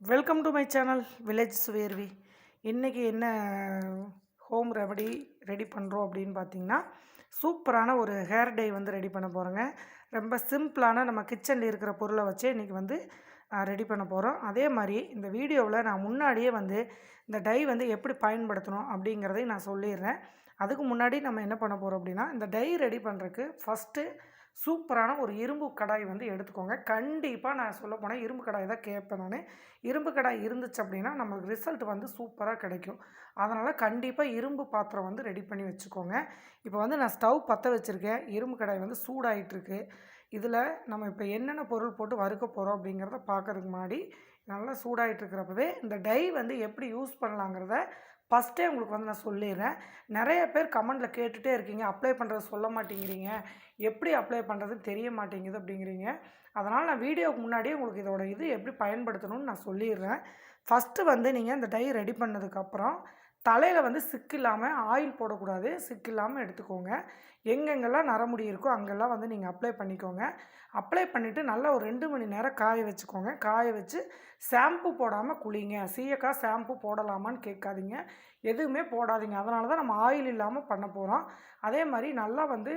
Welcome to my channel village சுவேர்வி இன்றைக்கி என்ன home remedy ready பண்ணுறோம் அப்படின்னு பார்த்தீங்கன்னா சூப்பரான ஒரு ஹேர் டை வந்து ரெடி பண்ண போகிறோங்க ரொம்ப சிம்பிளான நம்ம கிச்சனில் இருக்கிற பொருளை வச்சே இன்றைக்கி வந்து ரெடி பண்ண போகிறோம் அதே மாதிரி இந்த வீடியோவில் நான் முன்னாடியே வந்து இந்த டை வந்து எப்படி பயன்படுத்தணும் அப்படிங்கிறதையும் நான் சொல்லிடுறேன். அதுக்கு முன்னாடி நம்ம என்ன பண்ண போகிறோம் அப்படின்னா இந்த டை ரெடி பண்ணுறதுக்கு ஃபஸ்ட்டு சூப்பரான ஒரு இரும்பு கடாய் வந்து எடுத்துக்கோங்க. கண்டிப்பாக நான் சொல்ல போனால் இரும்பு கடாய் தான் கேட்பேன் நான். இரும்பு கடாய் இருந்துச்சு அப்படின்னா நம்மளுக்கு ரிசல்ட் வந்து சூப்பராக கிடைக்கும். அதனால் கண்டிப்பாக இரும்பு பாத்திரம் வந்து ரெடி பண்ணி வச்சுக்கோங்க. இப்போ வந்து நான் ஸ்டவ் பற்ற வச்சுருக்கேன். இரும்பு கடாய் வந்து சூடாயிட்டுருக்கு. இதில் நம்ம இப்போ என்னென்ன பொருள் போட்டு வறுக்க போகிறோம் அப்படிங்கிறத பார்க்குறதுக்கு முன்னாடி நல்லா சூடாகிட்டு இருக்கிறப்பவே இந்த டை வந்து எப்படி யூஸ் பண்ணலாங்கிறத ஃபஸ்ட்டே உங்களுக்கு வந்து நான் சொல்லிடுறேன். நிறைய பேர் கமெண்டில் கேட்டுகிட்டே இருக்கீங்க. அப்ளை பண்ணுறது சொல்ல மாட்டேங்கிறீங்க. எப்படி அப்ளை பண்ணுறதுன்னு தெரிய மாட்டேங்குது அப்படிங்கிறீங்க. அதனால் நான் வீடியோவுக்கு முன்னாடியே உங்களுக்கு இதோட இது எப்படி பயன்படுத்தணும்னு நான் சொல்லிடுறேன். ஃபஸ்ட்டு வந்து நீங்கள் இந்த டை ரெடி பண்ணதுக்கப்புறம் தலையில் வந்து சிக்கு இல்லாமல் ஆயில் போடக்கூடாது. சிக்கு இல்லாமல் எடுத்துக்கோங்க. எங்கெங்கெல்லாம் நரமுடி இருக்கோ அங்கெல்லாம் வந்து நீங்கள் அப்ளை பண்ணிக்கோங்க. அப்ளை பண்ணிவிட்டு நல்லா ஒரு ரெண்டு மணி நேரம் காய வச்சுக்கோங்க. காய வச்சு ஷாம்பு போடாமல் குளிங்க. சீயக்காய் ஷாம்பு போடலாமான்னு கேட்காதீங்க. எதுவுமே போடாதீங்க. அதனால தான் நம்ம ஆயில் இல்லாமல் பண்ண போகிறோம் அதே மாதிரி நல்லா வந்து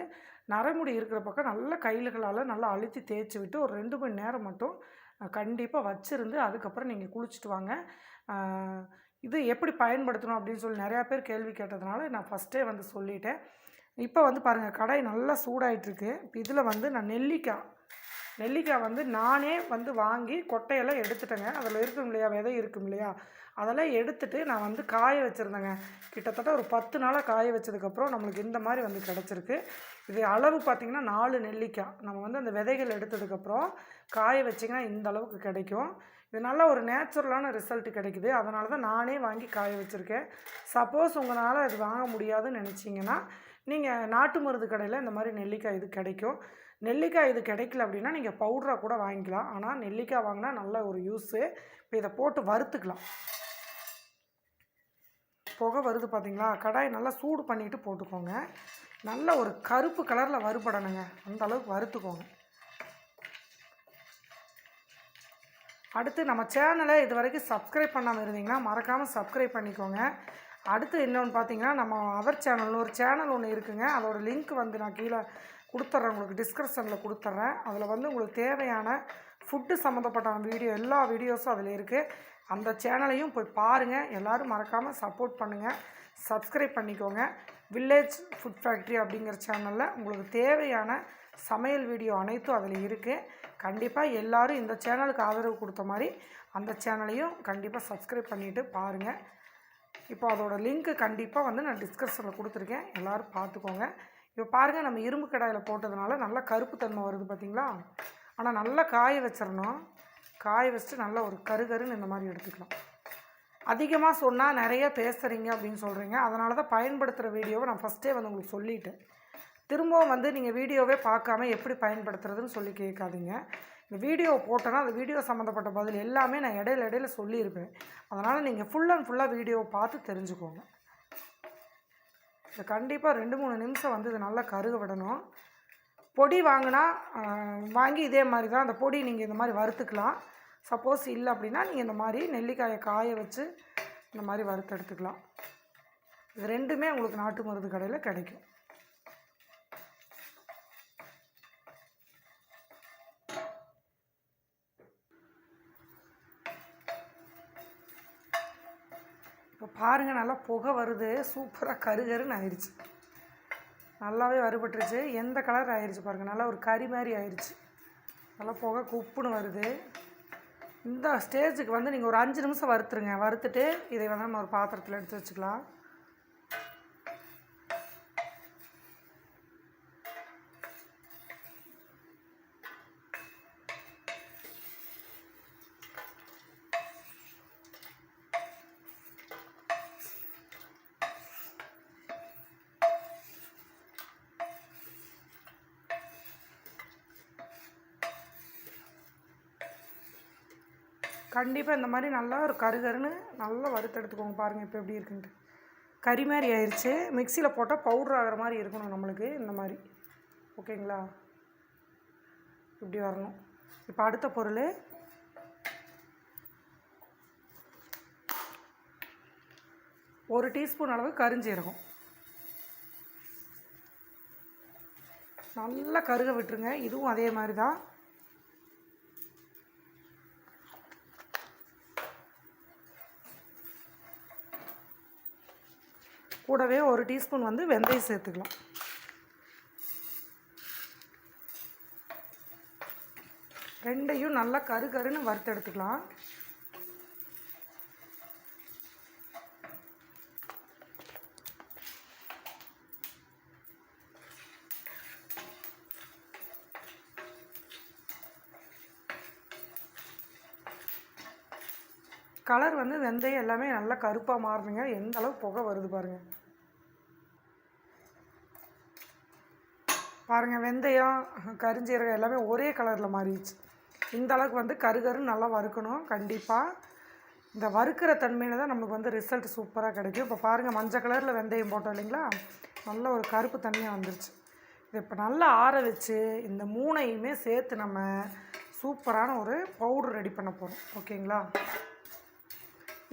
நரமுடி இருக்கிற பக்கம் நல்லா கையில்களால் நல்லா அழுத்தி தேய்ச்சி விட்டு ஒரு ரெண்டு மணி நேரம் மட்டும் கண்டிப்பாக வச்சுருந்து அதுக்கப்புறம் நீங்கள் குளிச்சுட்டு வாங்க. இது எப்படி பயன்படுத்தணும் அப்படின்னு சொல்லி நிறையா பேர் கேள்வி கேட்டதுனால நான் ஃபஸ்ட்டே வந்து சொல்லிட்டேன். இப்போ வந்து பாருங்கள் கடை நல்லா சூடாயிட்ருக்கு இதில் வந்து நான் நெல்லிக்காய் நெல்லிக்காய் வந்து நானே வந்து வாங்கி கொட்டையெல்லாம் எடுத்துட்டேங்க. அதில் இருக்கும் இல்லையா விதை இருக்கும் இல்லையா அதெல்லாம் எடுத்துட்டு நான் வந்து காய வச்சுருந்தேங்க. கிட்டத்தட்ட ஒரு பத்து நாளாக காய வச்சதுக்கப்புறம் நம்மளுக்கு இந்த மாதிரி வந்து கிடச்சிருக்கு. இது அளவு பார்த்திங்கன்னா நாலு நெல்லிக்காய். நம்ம வந்து அந்த விதைகள் எடுத்ததுக்கப்புறம் காய வச்சிங்கன்னா இந்த அளவுக்கு கிடைக்கும். இது நல்ல ஒரு நேச்சுரலான ரிசல்ட் கிடைக்குது. அதனால தான் நானே வாங்கி காய வச்சுருக்கேன். சப்போஸ் உங்களால் அது வாங்க முடியாதுன்னு நினச்சிங்கன்னா நீங்கள் நாட்டு மருந்து கடையில் இந்த மாதிரி நெல்லிக்காய் இது கிடைக்கும். நெல்லிக்காய் இது கிடைக்கல அப்படின்னா நீங்கள் பவுடராக கூட வாங்கிக்கலாம். ஆனால் நெல்லிக்காய் வாங்கினா நல்ல ஒரு யூஸு. இப்போ இதை போட்டு வறுத்துக்கலாம். புகை வருது பார்த்தீங்களா கடாய் நல்லா சூடு பண்ணிவிட்டு போட்டுக்கோங்க. நல்ல ஒரு கருப்பு கலரில் வறுபடணுங்க. அந்த அளவுக்கு வறுத்துக்கோங்க. அடுத்து நம்ம சேனலை இது வரைக்கும் சப்ஸ்கிரைப் பண்ணாமல் இருந்தீங்கன்னா மறக்காமல் சப்ஸ்கிரைப் பண்ணிக்கோங்க. அடுத்து இன்னொன்று பார்த்தீங்கன்னா நம்ம அவர் சேனல் ஒரு சேனல் ஒன்று இருக்குங்க. அதோட லிங்க் வந்து நான் கீழே கொடுத்துட்றேன் உங்களுக்கு டிஸ்கிரிப்ஷனில் கொடுத்துட்றேன் அதில் வந்து உங்களுக்கு தேவையான ஃபுட்டு சம்மந்தப்பட்ட வீடியோ எல்லா வீடியோஸும் அதில் இருக்குது அந்த சேனலையும் போய் பாருங்கள் எல்லோரும் மறக்காமல் சப்போர்ட் பண்ணுங்கள் சப்ஸ்கிரைப் பண்ணிக்கோங்க. வில்லேஜ் ஃபுட் ஃபேக்ட்ரி அப்படிங்கிற சேனலில் உங்களுக்கு தேவையான சமையல் வீடியோ அனைத்தும் அதில் இருக்குது கண்டிப்பாக எல்லோரும் இந்த சேனலுக்கு ஆதரவு கொடுத்த மாதிரி அந்த சேனலையும் கண்டிப்பாக சப்ஸ்கிரைப் பண்ணிவிட்டு பாருங்கள் இப்போ அதோட லிங்க்கு கண்டிப்பாக வந்து நான் டிஸ்கிரிப்ஷனில் கொடுத்துருக்கேன். எல்லோரும் பார்த்துக்கோங்க. இப்போ பாருங்கள் நம்ம இரும்பு கடாயில் போட்டதுனால நல்லா கருப்பு தன்மை வருது பார்த்திங்களா ஆனால் நல்லா காய வச்சிடணும் காய வச்சுட்டு நல்லா ஒரு கருகருன்னு இந்த மாதிரி எடுத்துக்கலாம். அதிகமாக சொன்னால் நிறைய பேசுகிறீங்க அப்படின்னு சொல்கிறீங்க அதனால தான் பயன்படுத்துகிற வீடியோவை நான் ஃபஸ்ட்டே வந்து உங்களுக்கு சொல்லிட்டேன். திரும்பவும் வந்து நீங்கள் வீடியோவே பார்க்காம எப்படி பயன்படுத்துறதுன்னு சொல்லி கேட்காதீங்க. இந்த வீடியோ போட்டோன்னா அந்த வீடியோ சம்மந்தப்பட்ட பதில் எல்லாமே நான் இடையில இடையில சொல்லியிருப்பேன். அதனால் நீங்கள் ஃபுல் அண்ட் ஃபுல்லாக வீடியோவை பார்த்து தெரிஞ்சுக்கோங்க. இது கண்டிப்பாக ரெண்டு மூணு நிமிஷம் வந்து இது நல்லா கருக விடணும். பொடி வாங்கினா வாங்கி இதே மாதிரி தான். அந்த பொடி நீங்கள் இந்த மாதிரி வறுத்துக்கலாம். சப்போஸ் இல்லை அப்படின்னா நீங்கள் இந்த மாதிரி நெல்லிக்காயை காய வச்சு இந்த மாதிரி வறுத்து எடுத்துக்கலாம் இது ரெண்டுமே உங்களுக்கு நாட்டு மருந்து கடையில் கிடைக்கும். இப்போ பாருங்கள் நல்லா புகை வருது. சூப்பராக கருகருன்னு ஆயிடுச்சு. நல்லாவே வறுபட்டுருச்சு. எந்த கலர் ஆயிடுச்சு பாருங்கள் நல்லா ஒரு கறி மாதிரி ஆயிடுச்சு. நல்லா புகை குப்புன்னு வருது. இந்த ஸ்டேஜுக்கு வந்து நீங்கள் ஒரு அஞ்சு நிமிஷம் வறுத்துருங்க. வறுத்துட்டு இதை வந்து நம்ம ஒரு பாத்திரத்தில் எடுத்து வச்சுக்கலாம். கண்டிப்பாக இந்த மாதிரி நல்லா ஒரு கருகருன்னு நல்லா வறுத்து எடுத்துக்கோங்க பாருங்கள் இப்போ எப்படி இருக்குன்ட்டு. கறி மாதிரி ஆயிடுச்சு மிக்சியில் போட்டால் பவுட்ரு ஆகிற மாதிரி இருக்கணும் நம்மளுக்கு இந்த மாதிரி. ஓகேங்களா? இப்படி வரணும். இப்போ அடுத்த பொருள். ஒரு டீஸ்பூன் அளவு கரிஞ்சீரகம். நல்லா கருக விட்டுருங்க. இதுவும் அதே மாதிரி தான். கூடவே ஒரு டீஸ்பூன் வந்து வெந்தயம் சேர்த்துக்கலாம். ரெண்டையும் நல்லா கரு கருன்னு வறுத்து எடுத்துக்கலாம். கலர் வந்து வெந்தயம் எல்லாமே நல்லா கருப்பாக மாறுதுங்க. எந்த அளவு புகை வருது பாருங்கள் பாருங்கள் வெந்தயம் கரிஞ்சீரகம் எல்லாமே ஒரே கலரில் மாறிடுச்சு. இந்த அளவுக்கு வந்து கருகருன்னு நல்லா வறுக்கணும் கண்டிப்பாக இந்த வறுக்கிற தன்மையில் தான் நமக்கு வந்து ரிசல்ட் சூப்பராக கிடைக்கும். இப்போ பாருங்கள் மஞ்சள் கலரில் வெந்தயம் போட்டோம் இல்லைங்களா? நல்ல ஒரு கருப்பு தண்ணியாக வந்துருச்சு. இதை இப்போ நல்லா ஆற வச்சு இந்த மூணையுமே சேர்த்து நம்ம சூப்பரான ஒரு பவுடர் ரெடி பண்ண போகிறோம் ஓகேங்களா?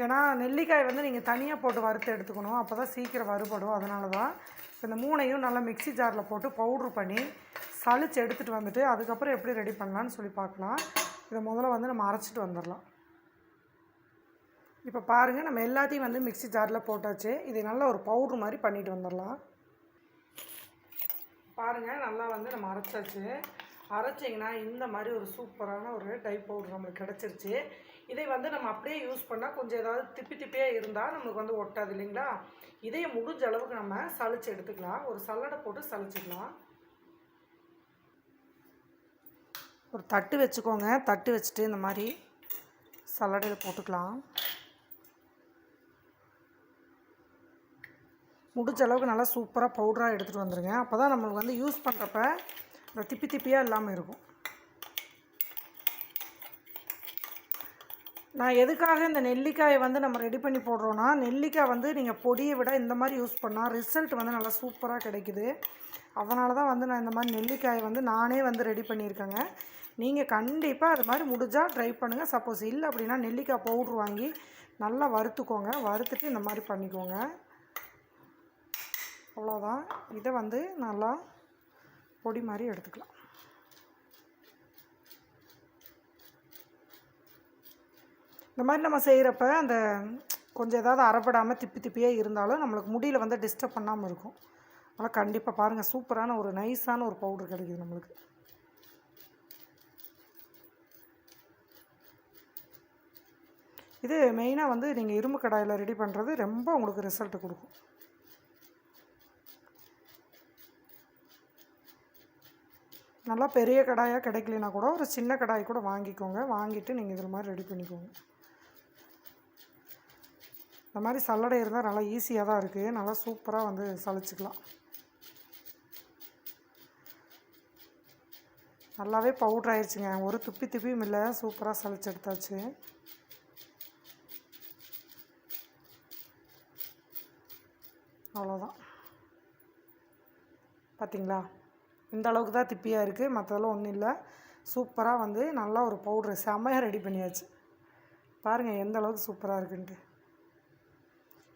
ஏன்னா நெல்லிக்காய் வந்து நீங்கள் தனியாக போட்டு வறுத்து எடுத்துக்கணும். அப்போ தான் சீக்கிரம் வறுபடும். அதனால தான் இந்த மூணையும் நல்லா மிக்ஸி ஜாரில் போட்டு பவுட்ரு பண்ணி சளிச்சு எடுத்துகிட்டு வந்துட்டு அதுக்கப்புறம் எப்படி ரெடி பண்ணலான்னு சொல்லி பார்க்கலாம். இதை முதல்ல வந்து நம்ம அரைச்சிட்டு வந்துடலாம். இப்போ பாருங்கள் நம்ம எல்லாத்தையும் வந்து மிக்ஸி ஜாரில் போட்டாச்சு. இதை நல்ல ஒரு பவுட்ரு மாதிரி பண்ணிட்டு வந்துடலாம். பாருங்கள் நல்லா வந்து நம்ம அரைச்சாச்சு. அரைச்சிங்கன்னா இந்த மாதிரி ஒரு சூப்பரான ஒரு டை பவுட்ரு நம்மளுக்கு கிடச்சிருச்சு. இதை வந்து நம்ம அப்படியே யூஸ் பண்ணால் கொஞ்சம் ஏதாவது திப்பி திப்பியாக இருந்தால் நமக்கு வந்து ஒட்டாது இல்லைங்களா? இதையை முடிஞ்ச அளவுக்கு நம்ம சளிச்சு எடுத்துக்கலாம். ஒரு சல்லடை போட்டு சளிச்சுக்கலாம். ஒரு தட்டு வச்சுக்கோங்க. தட்டு வச்சுட்டு இந்த மாதிரி சல்லடையில் போட்டுக்கலாம். முடிஞ்ச அளவுக்கு நல்லா சூப்பராக பவுடராக எடுத்துகிட்டு வந்துடுங்க அப்போ தான் நம்மளுக்கு வந்து யூஸ் பண்ணுறப்ப இந்த திப்பி திப்பியாக இல்லாமல் இருக்கும். நான் எதுக்காக இந்த நெல்லிக்காயை வந்து நம்ம ரெடி பண்ணி போடுறோன்னா நெல்லிக்காய் வந்து நீங்கள் பொடியை விட இந்த மாதிரி யூஸ் பண்ணால் ரிசல்ட் வந்து நல்லா சூப்பராக கிடைக்குது. அதனால தான் வந்து நான் இந்த மாதிரி நெல்லிக்காயை வந்து நானே வந்து ரெடி பண்ணியிருக்கேங்க. நீங்கள் கண்டிப்பாக அது மாதிரி முடிஞ்சால் ட்ரை பண்ணுங்கள் சப்போஸ் இல்லை அப்படின்னா நெல்லிக்காய் பவுட்ரு வாங்கி நல்லா வறுத்துக்கோங்க. வறுத்துட்டு இந்த மாதிரி பண்ணிக்கோங்க. அவ்வளோதான் இதை வந்து நல்லா பொடி மாதிரி எடுத்துக்கலாம். இந்த மாதிரி நம்ம செய்கிறப்ப அந்த கொஞ்சம் ஏதாவது அறப்படாமல் திப்பி திப்பியே இருந்தாலும் நம்மளுக்கு முடியில் வந்து டிஸ்டர்ப் பண்ணாமல் இருக்கும். அதனால் கண்டிப்பாக பாருங்கள் சூப்பரான ஒரு நைஸான ஒரு பவுடர் கிடைக்குது நம்மளுக்கு. இது மெயினாக வந்து நீங்கள் இரும்பு கடாயில் ரெடி பண்ணுறது ரொம்ப உங்களுக்கு ரிசல்ட் கொடுக்கும். நல்லா பெரிய கடாயாக கிடைக்கலனா கூட ஒரு சின்ன கடாய் கூட வாங்கிக்கோங்க. வாங்கிட்டு நீங்கள் இதில் மாதிரி ரெடி பண்ணிக்கோங்க. இந்த மாதிரி சல்லடை இருந்தால் நல்லா ஈஸியாக தான் இருக்குது நல்லா சூப்பராக வந்து சளிச்சிக்கலாம். நல்லாவே பவுட்ரு ஆயிடுச்சுங்க ஒரு துப்பி துப்பியும் இல்லை. சூப்பராக சளிச்சு எடுத்தாச்சு. அவ்வளோதான் பார்த்தீங்களா இந்த அளவுக்கு தான் திப்பியாக இருக்குது மற்றதெல்லாம் ஒன்றும் இல்லை. சூப்பராக வந்து நல்லா ஒரு பவுட்ரு செம்மையாக ரெடி பண்ணியாச்சு. பாருங்கள் எந்த அளவுக்கு சூப்பராக இருக்குன்ட்டு.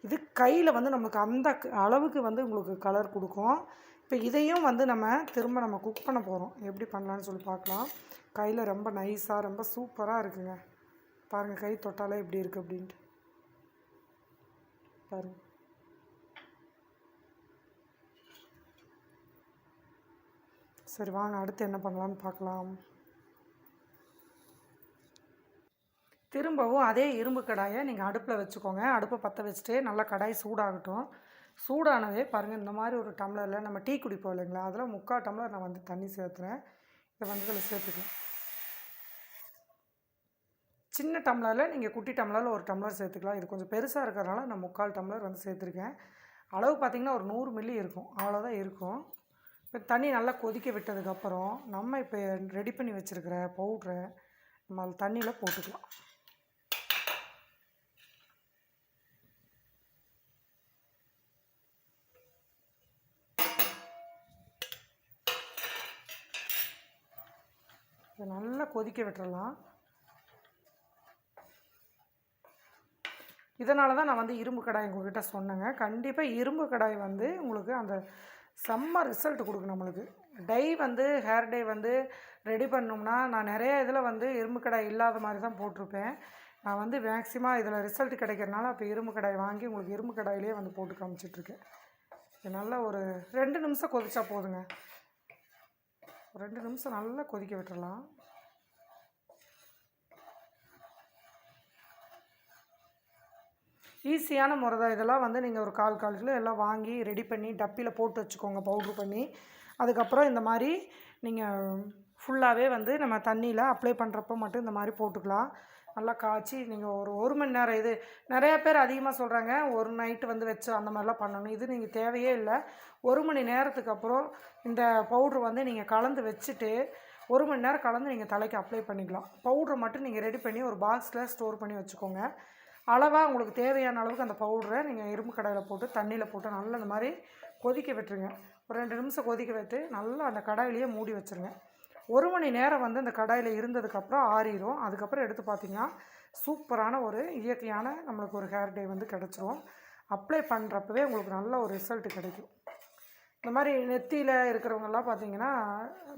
இது கையில் வந்து நமக்கு அந்த க- அளவுக்கு வந்து உங்களுக்கு கலர் கொடுக்கும். இப்போ இதையும் வந்து நம்ம திரும்ப நம்ம குக் பண்ண போகிறோம் எப்படி பண்ணலான்னு சொல்லி பார்க்கலாம். கையில் ரொம்ப நைஸாக ரொம்ப சூப்பராக இருக்குங்க. பாருங்கள் கை தொட்டாலே எப்படி இருக்குது அப்படின்ட்டு. பாருங்கள் சரி வாங்க அடுத்து என்ன பண்ணலான்னு பார்க்கலாம். திரும்பவும் அதே இரும்பு கடாயை நீங்கள் அடுப்பில் வச்சுக்கோங்க. அடுப்பை பற்ற வச்சுட்டு நல்லா கடாய் சூடாகட்டும். சூடானதே பாருங்கள் இந்த மாதிரி ஒரு டம்ளரில் நம்ம டீ குடிப்போம் இல்லைங்களா? அதில் முக்கால் டம்ளர் நான் வந்து தண்ணி சேர்த்துறேன். இதை வந்து இதில் சேர்த்துக்கலாம். சின்ன டம்ளரில் நீங்கள் குட்டி டம்ளரில் ஒரு டம்ளர் சேர்த்துக்கலாம். இது கொஞ்சம் பெருசாக இருக்கிறதுனால நான் முக்கால் டம்ளர் வந்து சேர்த்துருக்கேன். அளவு பார்த்திங்கன்னா ஒரு நூறு மில்லி இருக்கும். அவ்வளோதான் இருக்கும். இப்போ தண்ணி நல்லா கொதிக்க விட்டதுக்கப்புறம் நம்ம இப்போ ரெடி பண்ணி வச்சுருக்கிற பவுட்ரை நம்ம அதில் தண்ணியில் போட்டுக்கலாம். இதை நல்லா கொதிக்க விட்டுறலாம். இதனால தான் நான் வந்து இரும்பு கடாய் உங்கள்கிட்ட சொன்னேங்க. கண்டிப்பாக இரும்பு கடாய் வந்து உங்களுக்கு அந்த செம்ம ரிசல்ட் கொடுக்கும் நம்மளுக்கு. டை வந்து ஹேர் டை வந்து ரெடி பண்ணோம்னா நான் நிறைய இதில் வந்து இரும்பு கடாய் இல்லாத மாதிரி தான் போட்டிருப்பேன். நான் வந்து மேக்ஸிமம் இதில் ரிசல்ட் கிடைக்கிறனால அப்போ இரும்பு கடாய் வாங்கி உங்களுக்கு இரும்பு கடாயிலே வந்து போட்டு காமிச்சிட்ருக்கேன் இது நல்லா ஒரு ரெண்டு நிமிஷம் கொதிச்சா போதுங்க. ஒரு ரெண்டு நிமிஷம் நல்லா கொதிக்க விட்டுறலாம். ஈஸியான முறை தான். இதெல்லாம் வந்து நீங்கள் ஒரு கால் கால் கிலோ எல்லாம் வாங்கி ரெடி பண்ணி டப்பியில் போட்டு வச்சுக்கோங்க பவுட்ரு பண்ணி. அதுக்கப்புறம் இந்த மாதிரி நீங்கள் ஃபுல்லாகவே வந்து நம்ம தண்ணியில் அப்ளை பண்ணுறப்ப மட்டும் இந்த மாதிரி போட்டுக்கலாம். நல்லா காய்ச்சி நீங்கள் ஒரு ஒரு மணி நேரம் இது நிறையா பேர் அதிகமாக சொல்கிறாங்க ஒரு நைட்டு வந்து வச்சு அந்த மாதிரிலாம் பண்ணணும். இது நீங்கள் தேவையே இல்லை. ஒரு மணி நேரத்துக்கு அப்புறம் இந்த பவுட்ரு வந்து நீங்கள் கலந்து வச்சுட்டு ஒரு மணி நேரம் கலந்து நீங்கள் தலைக்கு அப்ளை பண்ணிக்கலாம். பவுட்ரு மட்டும் நீங்கள் ரெடி பண்ணி ஒரு பாக்ஸில் ஸ்டோர் பண்ணி வச்சுக்கோங்க. அளவாக உங்களுக்கு தேவையான அளவுக்கு அந்த பவுடரை நீங்கள் இரும்பு கடாயில் போட்டு தண்ணியில் போட்டு நல்லா இந்த மாதிரி கொதிக்க விட்டுருங்க. ஒரு ரெண்டு நிமிஷம் கொதிக்க விட்டு நல்லா அந்த கடாயிலேயே மூடி வச்சுருங்க. ஒரு மணி நேரம் வந்து அந்த கடாயில் இருந்ததுக்கப்புறம் ஆறிடும் அதுக்கப்புறம் எடுத்து பார்த்தீங்கன்னா சூப்பரான ஒரு இயற்கையான நம்மளுக்கு ஒரு ஹேர் டே வந்து கிடச்சிரும். அப்ளை பண்ணுறப்பவே உங்களுக்கு நல்ல ஒரு ரிசல்ட் கிடைக்கும். இந்த மாதிரி நெத்தியில் இருக்கிறவங்கெல்லாம் பார்த்தீங்கன்னா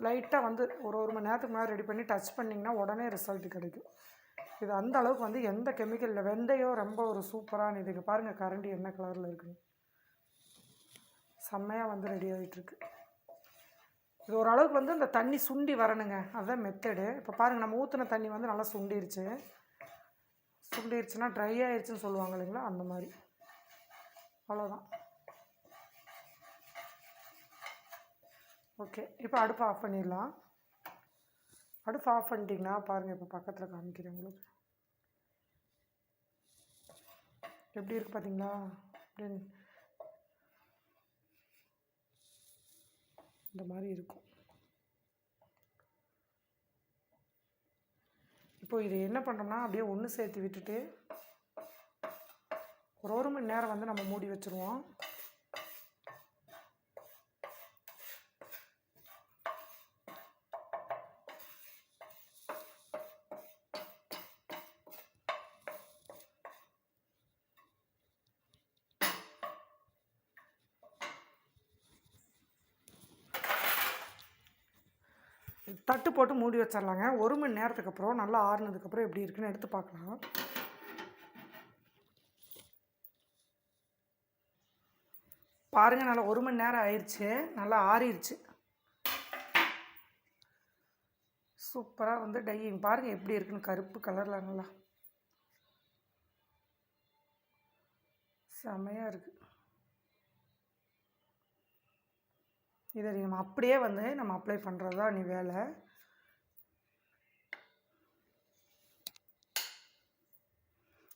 லைட்டாக வந்து ஒரு ஒரு மணி நேரத்துக்கு முன்னாடி ரெடி பண்ணி டச் பண்ணிங்கன்னா உடனே ரிசல்ட் கிடைக்கும். இது அந்த அளவுக்கு வந்து எந்த கெமிக்கலில் வெந்தையோ வெந்தயம் ரொம்ப ஒரு சூப்பரான இதுக்கு பாருங்கள் கரண்டி என்ன கலரில் இருக்குது செம்மையாக வந்து ரெடி ஆகிட்டுருக்கு இது ஓரளவுக்கு வந்து இந்த தண்ணி சுண்டி வரணுங்க. அதுதான் மெத்தடு இப்போ பாருங்கள் நம்ம ஊற்றின தண்ணி வந்து நல்லா சுண்டிருச்சு. சுண்டிருச்சுன்னா ட்ரை ஆயிடுச்சுன்னு சொல்லுவாங்க இல்லைங்களா? அந்த மாதிரி. அவ்வளோதான் ஓகே இப்போ அடுப்பை ஆஃப் பண்ணிடலாம். அடுப்பு ஆஃப் பண்ணிட்டீங்கன்னா பாருங்கள் இப்போ பக்கத்தில் காமிக்கிறேன் உங்களுக்கு. எப்படி இருக்குது பார்த்தீங்களா அப்படின்னு. இந்த மாதிரி இருக்கும். இப்போ இது என்ன பண்ணுறோம்னா அப்படியே ஒன்று சேர்த்து விட்டுட்டு ஒரு ஒரு மணி நேரம் வந்து நம்ம மூடி வச்சுருவோம். தட்டு போட்டு மூடி வச்சிடலாங்க. ஒரு மணி நேரத்துக்கு அப்புறம் நல்லா ஆறுனதுக்கப்புறம் எப்படி இருக்குன்னு எடுத்து பார்க்கலாம். பாருங்கள் நல்லா ஒரு மணி நேரம் ஆயிடுச்சு நல்லா ஆறிடுச்சு சூப்பராக வந்து டையிங். பாருங்கள் எப்படி இருக்குன்னு கருப்பு கலரில் நல்லா. செமையாக இருக்குது இதை நம்ம அப்படியே வந்து நம்ம அப்ளை பண்ணுறது தான் நீ வேலை.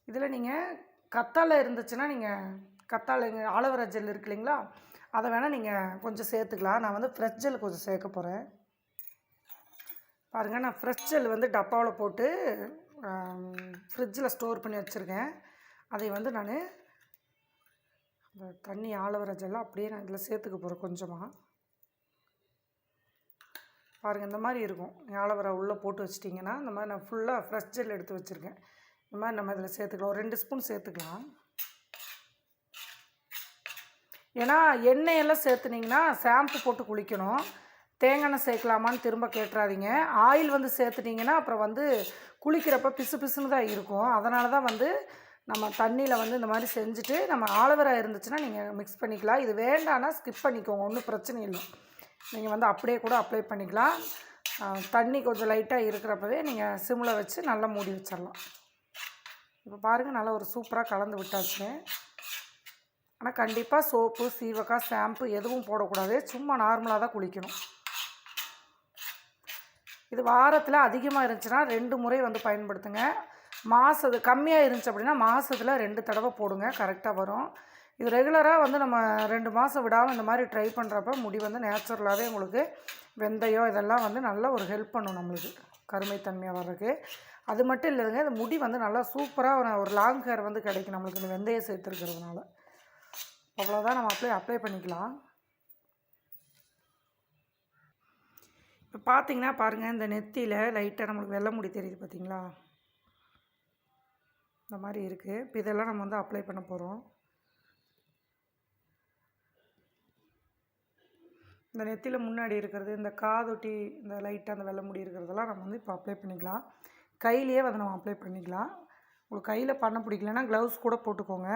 இதில் நீங்கள் கத்தாழை இருந்துச்சுன்னா நீங்கள் கத்தாழை ஆலோவரா ஜெல் இருக்கு இல்லைங்களா? அதை வேணால் நீங்கள் கொஞ்சம் சேர்த்துக்கலாம். நான் வந்து ஃப்ரெஷ் ஜெல் கொஞ்சம் சேர்க்க போகிறேன் பாருங்கள் நான் ஃப்ரெஷ் ஜெல் வந்து டப்பாவில் போட்டு ஃப்ரிட்ஜில் ஸ்டோர் பண்ணி வச்சுருக்கேன். அதை வந்து நான் அந்த தண்ணி ஆலோவரா ஜெல்லாம் அப்படியே நான் இதில் சேர்த்துக்க போகிறேன் கொஞ்சமாக பாருங்கள் இந்த மாதிரி இருக்கும். ஆலோவேரா உள்ளே போட்டு வச்சிட்டிங்கன்னா இந்த மாதிரி நான் ஃபுல்லாக ஃப்ரெஷ் ஜெல் எடுத்து வச்சுருக்கேன். இந்த மாதிரி நம்ம இதில் சேர்த்துக்கலாம். ஒரு ரெண்டு ஸ்பூன் சேர்த்துக்கலாம். ஏன்னா எண்ணெயெல்லாம் சேர்த்துனிங்கன்னா ஷாம்பு போட்டு குளிக்கணும். தேங்காய் எண்ணெய் சேர்க்கலாமான்னு திரும்ப கேட்டுறாதீங்க ஆயில் வந்து சேர்த்துட்டிங்கன்னா அப்புறம் வந்து குளிக்கிறப்ப பிசு பிசுன்னு தான் இருக்கும். அதனால தான் வந்து நம்ம தண்ணியில் வந்து இந்த மாதிரி செஞ்சுட்டு நம்ம ஆலோவேரா இருந்துச்சுன்னா நீங்கள் மிக்ஸ் பண்ணிக்கலாம். இது வேண்டான்னா ஸ்கிப் பண்ணிக்கோங்க. ஒன்றும் பிரச்சனை இல்லை. நீங்கள் வந்து அப்படியே கூட அப்ளை பண்ணிக்கலாம். தண்ணி கொஞ்சம் லைட்டாக இருக்கிறப்பவே நீங்கள் சிம்மில் வச்சு நல்லா மூடி வச்சிடலாம் இப்போ பாருங்கள் நல்லா ஒரு சூப்பராக கலந்து விட்டாச்சு. ஆனால் கண்டிப்பாக சோப்பு சீவக்காய் ஷாம்பு எதுவும் போடக்கூடாது. சும்மா நார்மலாக தான் குளிக்கணும். இது வாரத்தில் அதிகமாக இருந்துச்சுன்னா ரெண்டு முறை வந்து பயன்படுத்துங்க. மாதத்து கம்மியாக இருந்துச்சு அப்படின்னா மாதத்தில் ரெண்டு தடவை போடுங்க. கரெக்டாக வரும். இது ரெகுலராக வந்து நம்ம ரெண்டு மாதம் விடாமல் இந்த மாதிரி ட்ரை பண்ணுறப்ப முடி வந்து நேச்சுரலாகவே உங்களுக்கு வெந்தயம் இதெல்லாம் வந்து நல்லா ஒரு ஹெல்ப் பண்ணும் நம்மளுக்கு. கருமைத்தன்மையாக வர்றதுக்கு. அது மட்டும் இல்லைங்க இந்த முடி வந்து நல்லா சூப்பராக ஒரு லாங் ஹேர் வந்து கிடைக்கும் நம்மளுக்கு இந்த வெந்தயம் சேர்த்துருக்கிறதுனால. அவ்வளோதான் நம்ம அப்ளை அப்ளை பண்ணிக்கலாம். இப்போ பார்த்தீங்கன்னா பாருங்கள் இந்த நெத்தியில் லைட்டாக நம்மளுக்கு வெள்ளை முடி தெரியுது பார்த்தீங்களா இந்த மாதிரி இருக்குது இப்போ இதெல்லாம் நம்ம வந்து அப்ளை பண்ண போகிறோம் இந்த நெத்தியில் முன்னாடி இருக்கிறது இந்த காதொட்டி இந்த லைட்டாக அந்த வெள்ளை முடி இருக்கிறதெல்லாம் நம்ம வந்து இப்போ அப்ளை பண்ணிக்கலாம். கையிலேயே வந்து நம்ம அப்ளை பண்ணிக்கலாம். உங்களுக்கு கையில் பண்ண பிடிக்கலன்னா க்ளவுஸ் கூட போட்டுக்கோங்க.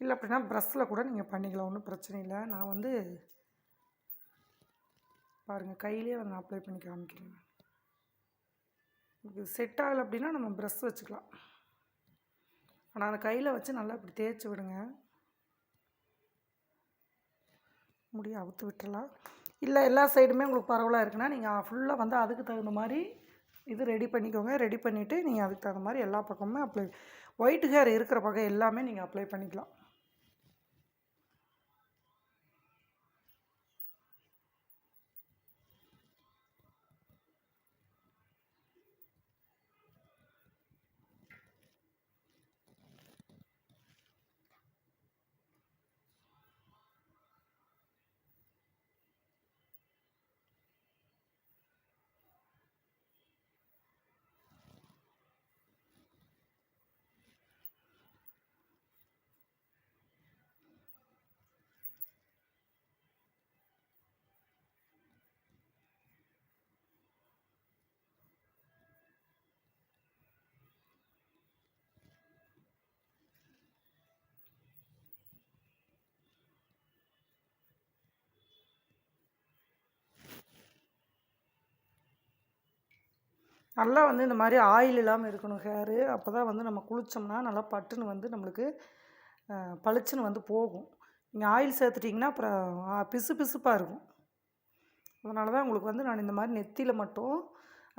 இல்லை அப்படின்னா ப்ரஷ்ஷில் கூட நீங்கள் பண்ணிக்கலாம் ஒன்றும் பிரச்சனை இல்லை. நான் வந்து பாருங்கள் கையிலேயே வந்து நான் அப்ளை பண்ணி காமிக்கிறேன். இது செட் ஆகலை அப்படின்னா நம்ம ப்ரஷ் வச்சுக்கலாம். ஆனால் அந்த கையில் வச்சு நல்லா இப்படி தேய்ச்சி விடுங்க. முடிய அவுத்து விட்டுறலாம். இல்லை எல்லா சைடுமே உங்களுக்கு பரவலாக இருக்குன்னா நீங்கள் ஃபுல்லாக வந்து அதுக்கு தகுந்த மாதிரி இது ரெடி பண்ணிக்கோங்க. ரெடி பண்ணிவிட்டு நீங்கள் அதுக்கு தகுந்த மாதிரி எல்லா பக்கமுமே அப்ளை ஒயிட் ஹேர் இருக்கிற பக்கம் எல்லாமே நீங்கள் அப்ளை பண்ணிக்கலாம். நல்லா வந்து இந்த மாதிரி ஆயில் இல்லாமல் இருக்கணும் ஹேரு அப்போ தான் வந்து நம்ம குளித்தோம்னா நல்லா பட்டுன்னு வந்து நம்மளுக்கு பளிச்சுன்னு வந்து போகும். நீங்கள் ஆயில் சேர்த்துட்டிங்கன்னா அப்புறம் பிசு பிசுப்பாக இருக்கும். அதனால தான் உங்களுக்கு வந்து நான் இந்த மாதிரி நெத்தியில் மட்டும்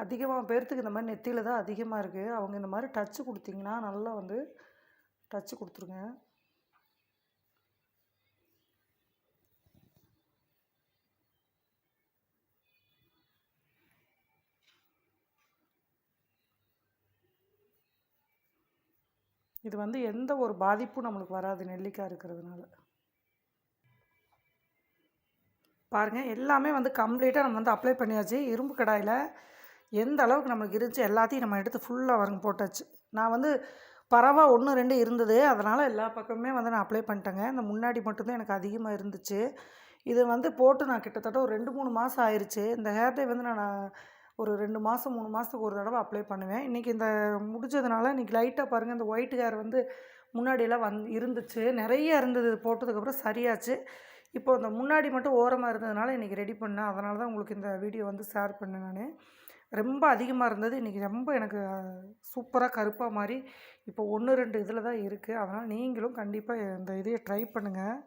அதிகமாக பேர்த்துக்கு இந்த மாதிரி நெத்தியில் தான் அதிகமாக இருக்குது அவங்க இந்த மாதிரி டச்சு கொடுத்தீங்கன்னா நல்லா வந்து டச்சு கொடுத்துருங்க. இது வந்து எந்த ஒரு பாதிப்பும் நம்மளுக்கு வராது நெல்லிக்காய் இருக்கிறதுனால. பாருங்கள் எல்லாமே வந்து கம்ப்ளீட்டாக நம்ம வந்து அப்ளை பண்ணியாச்சு. இரும்பு கடாயில் எந்த அளவுக்கு நம்மளுக்கு இருந்துச்சு எல்லாத்தையும் நம்ம எடுத்து ஃபுல்லாக வரங்க போட்டாச்சு. நான் வந்து பறவை ஒன்று ரெண்டு இருந்தது. அதனால் எல்லா பக்கமுமே வந்து நான் அப்ளை பண்ணிட்டேங்க. இந்த முன்னாடி மட்டும்தான் எனக்கு அதிகமாக இருந்துச்சு. இது வந்து போட்டு நான் கிட்டத்தட்ட ஒரு ரெண்டு மூணு மாதம் ஆயிடுச்சு இந்த ஹேர் டே வந்து நான் ஒரு ரெண்டு மாதம் மூணு மாதத்துக்கு ஒரு தடவை அப்ளை பண்ணுவேன். இன்றைக்கி இந்த முடிஞ்சதுனால இன்றைக்கி லைட்டாக பாருங்கள் இந்த ஒயிட் ஹேர் வந்து முன்னாடியெல்லாம் வந் இருந்துச்சு. நிறைய இருந்தது போட்டதுக்கப்புறம் சரியாச்சு. இப்போ இந்த முன்னாடி மட்டும் ஓரமாக இருந்ததுனால இன்றைக்கி ரெடி பண்ணேன். அதனால தான் உங்களுக்கு இந்த வீடியோ வந்து ஷேர் பண்ணேன் நான். ரொம்ப அதிகமாக இருந்தது. இன்றைக்கி ரொம்ப எனக்கு சூப்பராக கருப்பாக மாதிரி இப்போ ஒன்று ரெண்டு இதில் தான் இருக்குது அதனால் நீங்களும் கண்டிப்பாக இந்த இதையை ட்ரை பண்ணுங்கள்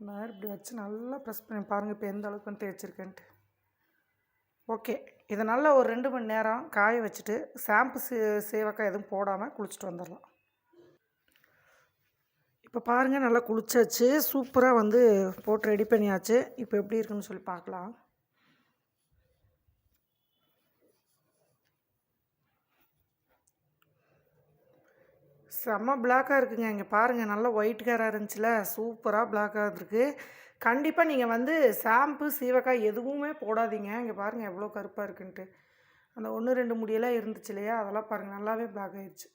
நான் இப்படி வச்சு நல்லா ப்ரெஸ் பண்ணி பாருங்கள் இப்போ எந்த அளவுக்கு வந்து தேய்ச்சிருக்கேன்ட்டு. ஓகே. இதை நல்லா ஒரு ரெண்டு மணி நேரம் காய வச்சுட்டு ஷாம்பு சே சேவக்காய் எதுவும் போடாமல் குளிச்சுட்டு வந்துடலாம் இப்போ பாருங்கள் நல்லா குளிச்சாச்சு. சூப்பராக வந்து போட்டு ரெடி பண்ணியாச்சு. இப்போ எப்படி இருக்குன்னு சொல்லி பார்க்கலாம். செம்ம பிளாக்காக இருக்குங்க. இங்கே பாருங்கள் நல்லா ஒயிட் கேராக இருந்துச்சுல. சூப்பராக பிளாக்காக இருந்திருக்கு. கண்டிப்பாக நீங்கள் வந்து ஷாம்பு சீவக்காய் எதுவுமே போடாதீங்க. இங்கே பாருங்கள் எவ்வளோ கருப்பாக இருக்குன்ட்டு. அந்த ஒன்று ரெண்டு முடியெல்லாம் இருந்துச்சு இல்லையா? அதெல்லாம் பாருங்கள் நல்லாவே பிளாக் ஆயிடுச்சு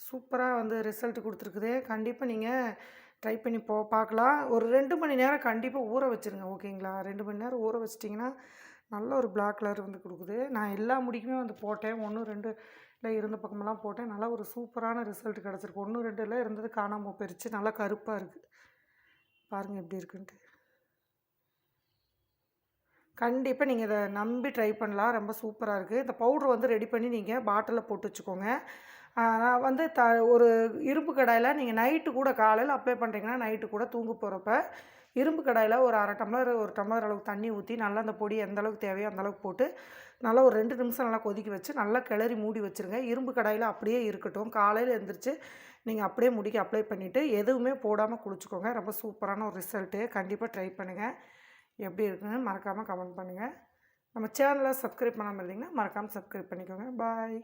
சூப்பராக வந்து ரிசல்ட் கொடுத்துருக்குது. கண்டிப்பாக நீங்கள் ட்ரை பண்ணி போ பார்க்கலாம் ஒரு ரெண்டு மணி நேரம் கண்டிப்பாக ஊற வச்சுருங்க ஓகேங்களா ரெண்டு மணி நேரம் ஊற வச்சிட்டிங்கன்னா நல்ல ஒரு பிளாக் கலர் வந்து கொடுக்குது. நான் எல்லா முடிக்குமே வந்து போட்டேன். ஒன்று ரெண்டு இல்லை இருந்த பக்கமெல்லாம் போட்டேன். நல்லா ஒரு சூப்பரான ரிசல்ட் கிடச்சிருக்கு. ஒன்று ரெண்டுல இருந்தது காணாமல் போயிடுச்சு நல்லா கருப்பாக இருக்குது பாருங்கள் எப்படி இருக்குன்ட்டு. கண்டிப்பாக நீங்கள் இதை நம்பி ட்ரை பண்ணலாம். ரொம்ப சூப்பராக இருக்குது இந்த பவுட்ரு வந்து ரெடி பண்ணி நீங்கள் பாட்டிலில் போட்டு வச்சுக்கோங்க. நான் வந்து த ஒரு இரும்பு கடாயில் நீங்கள் நைட்டு கூட காலையில் அப்ளை பண்ணுறீங்கன்னா நைட்டு கூட தூங்க போகிறப்ப இரும்பு கடாயில் ஒரு அரை டம்ளர் ஒரு டம்ளர் அளவுக்கு தண்ணி ஊற்றி நல்லா அந்த பொடி எந்த அளவுக்கு தேவையோ அந்தளவுக்கு போட்டு நல்லா ஒரு ரெண்டு நிமிஷம் நல்லா கொதிக்க வச்சு நல்லா கிளறி மூடி வச்சுருங்க. இரும்பு கடாயில் அப்படியே இருக்கட்டும். காலையில் எழுந்திரிச்சு நீங்கள் அப்படியே முடிக்க அப்ளை பண்ணிவிட்டு எதுவுமே போடாமல் குளிச்சுக்கோங்க. ரொம்ப சூப்பரான ஒரு ரிசல்ட்டு கண்டிப்பாக ட்ரை பண்ணுங்கள் எப்படி இருக்குன்னு மறக்காமல் கமெண்ட் பண்ணுங்கள் நம்ம சேனலை சப்ஸ்கிரைப் பண்ணாமல் இருந்தீங்கன்னா மறக்காமல் சப்ஸ்கிரைப் பண்ணிக்கோங்க. பாய்